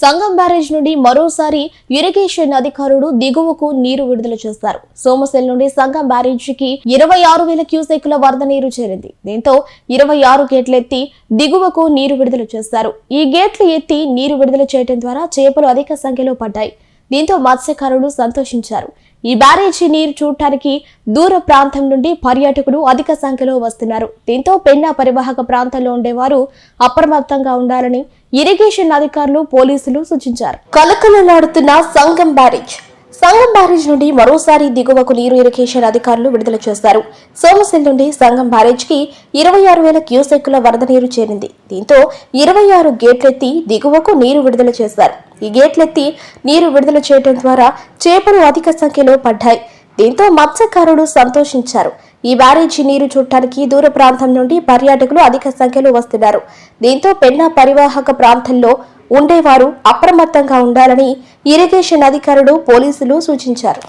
సంగం barrage నుండి మరోసారి irrigation అధికారులు దిగువకు నీరు విడుదల చేస్తారు సోమశెల్ నుండి సంగం బ్యారేజీకి ఇరవై ఆరు వేల క్యూసెక్ల వరద నీరు చేరింది. దీంతో ఇరవై ఆరు గేట్లు ఎత్తి దిగువకు నీరు విడుదల చేస్తారు ఈ గేట్లు ఎత్తి నీరు విడుదల చేయడం ద్వారా చేపలు అధిక సంఖ్యలో పడ్డాయి. దీంతో మత్స్యకారులు సంతోషించారు. ఈ బ్యారేజీ నీరు చూడటానికి దూర ప్రాంతం నుండి పర్యాటకులు అధిక సంఖ్యలో వస్తున్నారు. దీంతో పెన్నా పరివాహక ప్రాంతంలో ఉండేవారు అప్రమత్తంగా ఉండాలని ఇరిగేషన్ అధికారులు పోలీసులు సూచించారు. కలకలలాడుతున్న సంగం బ్యారేజ్. సంగం బ్యారేజ్ నుండి మరోసారి దిగువకు నీరు ఇరిగేషన్ అధికారులు విడుదల చేశారు. సోమశిల్ నుండి సంగం బ్యారేజ్కి ఇరవై ఆరు వేల క్యూసెక్కుల వరద నీరు చేరింది. దీంతో ఇరవై ఆరు గేట్లెత్తి దిగువకు నీరు విడుదల చేశారు. ఈ గేట్లెత్తి నీరు విడుదల చేయడం ద్వారా చేపలు అధిక సంఖ్యలో పడ్డాయి. దీంతో మత్స్యకారులు సంతోషించారు. ఈ బ్యారేజీ నీరు చూడటానికి దూర ప్రాంతం నుండి పర్యాటకులు అధిక సంఖ్యలో వస్తున్నారు. దీంతో పెన్నా పరివాహక ప్రాంతంలో ఉండేవారు అప్రమత్తంగా ఉండాలని ఇరిగేషన్ అధికారులు పోలీసులు సూచించారు.